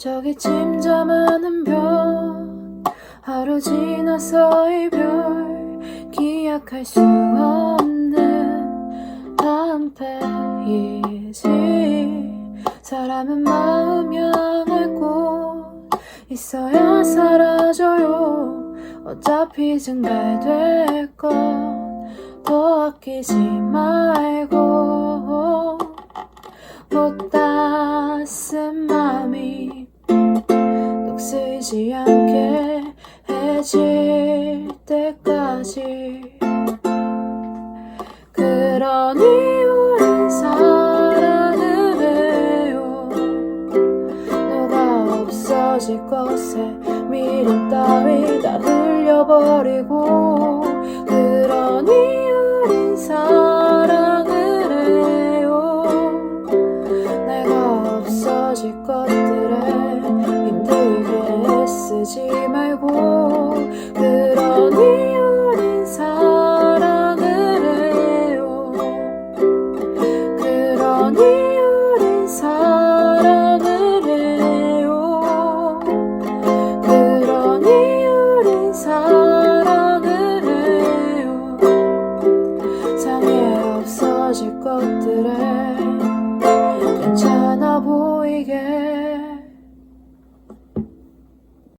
저기 침잠하는 별 하루 지나서 이별 기약할 수 없는 페이지 사람은 마음 향할 곳 있어야 사라져요. 어차피 증발될 건더 아끼지 말고 못다 쓴 맘이 해질 때까지 그러니 우린 사랑을 해요. 너가 없어질 것에 미련 따위 다 흘려버리고 그러니 우린 사랑을 해요. 내가 없어질 것들에 힘들게 애쓰지 말고 꽃들을